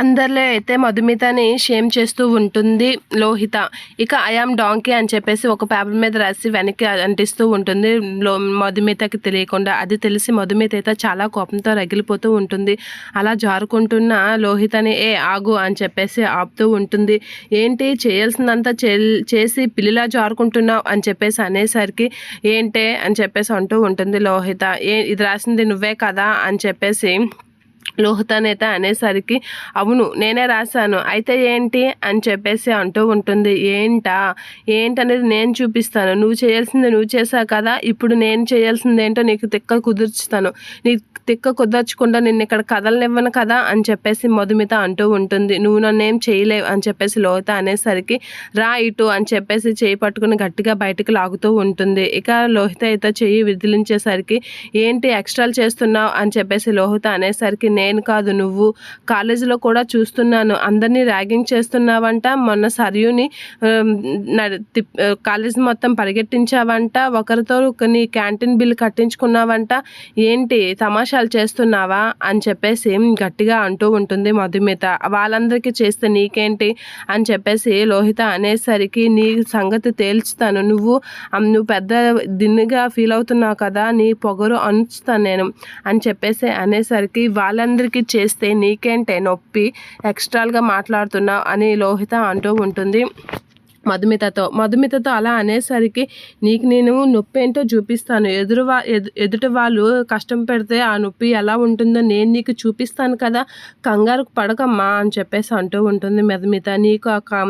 అందరిలో అయితే మధుమితని షేమ్ చేస్తూ ఉంటుంది లోహిత. ఇక ఐఆమ్ డాంకీ అని చెప్పేసి ఒక పేపర్ మీద రాసి వెనక్కి అంటిస్తూ ఉంటుంది. లో మధుమితకి తెలియకుండా అది తెలిసి మధుమిత అయితే చాలా కోపంతో రగిలిపోతూ ఉంటుంది. అలా జారుకుంటున్న లోహితని ఏ ఆగు అని చెప్పేసి ఆపుతూ ఉంటుంది. ఏంటి? చేయాల్సిందంతా చేసి పిల్లిలా జారుకుంటున్నావు? అని చెప్పేసి అనేసరికి ఏంటే? అని చెప్పేసి అంటూ ఉంటుంది లోహిత. ఏ ఇది రాసింది నువ్వే కదా? అని చెప్పేసి లోహితనైతే అనేసరికి అవును నేనే రాశాను. అయితే ఏంటి? అని చెప్పేసి అంటూ ఉంటుంది. ఏంటా? ఏంటనేది నేను చూపిస్తాను. నువ్వు చేయాల్సింది నువ్వు చేసావు కదా? ఇప్పుడు నేను చేయాల్సింది ఏంటో నీకు తిక్క కుదుర్చుతాను. నీకు తిక్క కుదర్చకుండా నిన్ను ఇక్కడ కదలనివ్వను కదా? అని చెప్పేసి మధుమిత అంటూ ఉంటుంది. నువ్వు నన్ను ఏం చేయలేవు అని చెప్పేసి లోహిత అనేసరికి రా ఇటు అని చెప్పేసి చేయి పట్టుకుని గట్టిగా బయటకు లాగుతూ ఉంటుంది. ఇక లోహిత అయితే చెయ్యి విదిలించేసరికి ఏంటి? ఎక్స్ట్రాలు చేస్తున్నావు? అని చెప్పేసి లోహిత అనేసరికి నేను కాదు నువ్వు కాలేజీలో కూడా చూస్తున్నాను. అందరినీ ర్యాగింగ్ చేస్తున్నావంట. మొన్న సర్యుని కాలేజ్ మొత్తం పరిగెట్టించావంట. ఒకరితో నీ క్యాంటీన్ బిల్ కట్టించుకున్నావంట. ఏంటి తమాషాలు చేస్తున్నావా? అని చెప్పేసి గట్టిగా అంటూ ఉంటుంది మధుమిత. వాళ్ళందరికీ చేస్తే నీకేంటి? అని చెప్పేసి లోహిత అనేసరికి నీ సంగతి తేల్చుతాను. నువ్వు నువ్వు పెద్ద దిన్నుగా ఫీల్ అవుతున్నావు కదా నీ పొగరు అంచుతాను నేను. అని చెప్పేసి అనేసరికి వాళ్ళ వాళ్ళందరికీ చేస్తే నీకేంటే నొప్పి ఎక్స్ట్రాలుగా మాట్లాడుతున్నావు అని లోహిత అంటూ ఉంటుంది. మధుమితతో. మధుమితతో అలా అనేసరికి నీకు నేను నొప్పి ఏంటో చూపిస్తాను. ఎదురు వా ఎదుటి వాళ్ళు కష్టం పెడితే ఆ నొప్పి ఎలా ఉంటుందో నేను నీకు చూపిస్తాను కదా. కంగారు పడకమ్మా అని చెప్పేసి అంటూ ఉంటుంది మధుమిత. నీకు ఆ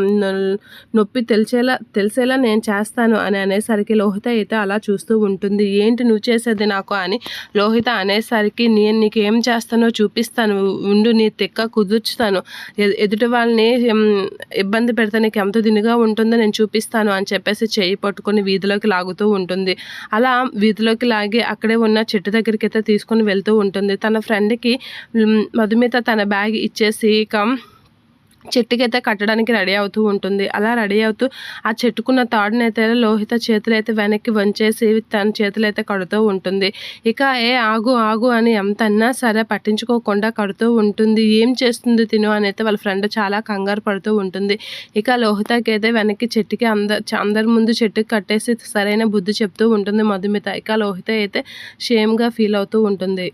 నొప్పి తెలిసేలా తెలిసేలా నేను చేస్తాను అని అనేసరికి లోహిత అయితే అలా చూస్తూ ఉంటుంది. ఏంటి నువ్వు చేసేది నాకు అని లోహిత అనేసరికి నేను నీకు ఏం చేస్తానో చూపిస్తాను. ఉండు నీ తిక్క కుదుర్చుతాను. ఎదుటి వాళ్ళని ఇబ్బంది పెడితే నీకు ఎంత దినిగా ఉంటుంది ఉంటుందో నేను చూపిస్తాను అని చెప్పేసి చేయి పట్టుకొని వీధిలోకి లాగుతూ ఉంటుంది. అలా వీధిలోకి లాగి అక్కడే ఉన్న చెట్టు దగ్గరికి అయితే తీసుకొని వెళ్తూ ఉంటుంది. తన ఫ్రెండ్కి మధుమిత తన బ్యాగ్ ఇచ్చేసి ఇక చెట్టుకైతే కట్టడానికి రెడీ అవుతూ ఉంటుంది. అలా రెడీ అవుతూ ఆ చెట్టుకున్న తాడునైతే లోహిత చేతులు అయితే వెనక్కి వంచేసి తన చేతులు అయితే కడుతూ ఉంటుంది. ఇక ఏ ఆగు ఆగు అని ఎంత అన్నా సరే పట్టించుకోకుండా కడుతూ ఉంటుంది. ఏం చేస్తుంది తిను అని అయితే వాళ్ళ ఫ్రెండ్ చాలా కంగారు పడుతూ ఉంటుంది. ఇక లోహితకి అయితే వెనక్కి చెట్టుకి అంద అందరి ముందు చెట్టుకి కట్టేసి సరైన బుద్ధి చెప్తూ ఉంటుంది మధుమిత. ఇక లోహిత అయితే షేమ్గా ఫీల్ అవుతూ ఉంటుంది.